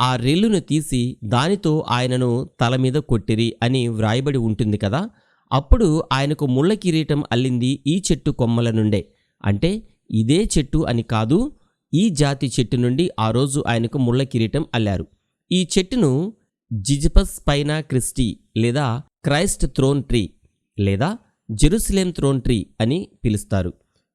ఆ రెల్లును తీసి దానితో ఆయనను తల మీద కొట్టిరి అని వ్రాయబడి ఉంటుంది కదా. అప్పుడు ఆయనకు ముళ్ళ కిరీటం అల్లింది ఈ చెట్టు కొమ్మల నుండే. అంటే ఇదే చెట్టు అని కాదు ఈ జాతి చెట్టు నుండి ఆ రోజు ఆయనకు ముళ్ళ కిరీటం అల్లారు. ఈ చెట్టును జిజిపస్ పైనా క్రిస్టీ లేదా క్రైస్ట్ థ్రోన్ ట్రీ లేదా జెరూసలేం థ్రోన్ ట్రీ అని పిలుస్తారు.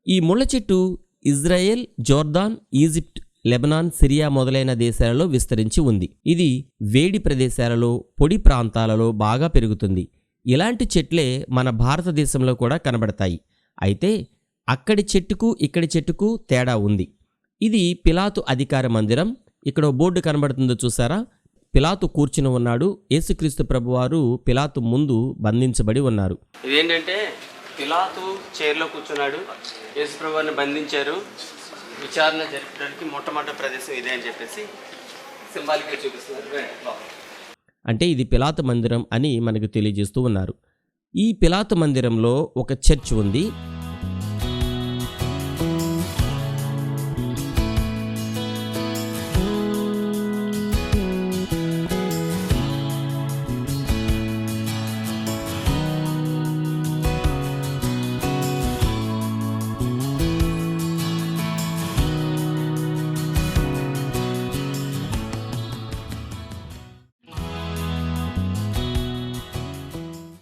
ఈ ముళ్ళ చెట్టు Israel Jordan Egypt Lebanon Syria మొదలైన దేశాలలో విస్తరించి ఉంది. ఇది వేడి ప్రదేశాలలో పొడి ప్రాంతాలలో బాగా పెరుగుతుంది. ఇలాంటి చెట్లే మన భారతదేశంలో కూడా కనబడతాయి. అయితే అక్కడి చెట్టుకు ఇక్కడి చెట్టుకు తేడా ఉంది. ఇది పిలాతు అధికార మందిరం. ఇక్కడ బోర్డు కనబడుతుందో చూసారా? పిలాతు కూర్చుని ఉన్నాడు. యేసుక్రీస్తు ప్రభువారు పిలాతు ముందు బంధించబడి ఉన్నారు. ఇదేంటంటే పిలాతు చైర్లో కూర్చున్నాడు. యేసు ప్రభువారిని బంధించారు. విచారణ జరపడానికి మొట్టమొదటి ప్రదేశం ఇదే అని చెప్పేసి సింబాలిక్గా చూపిస్తున్నారు. అంటే ఇది పిలాత మందిరం అని మనకు తెలియజేస్తూ ఉన్నారు. ఈ పిలాత మందిరంలో ఒక చర్చ్ ఉంది.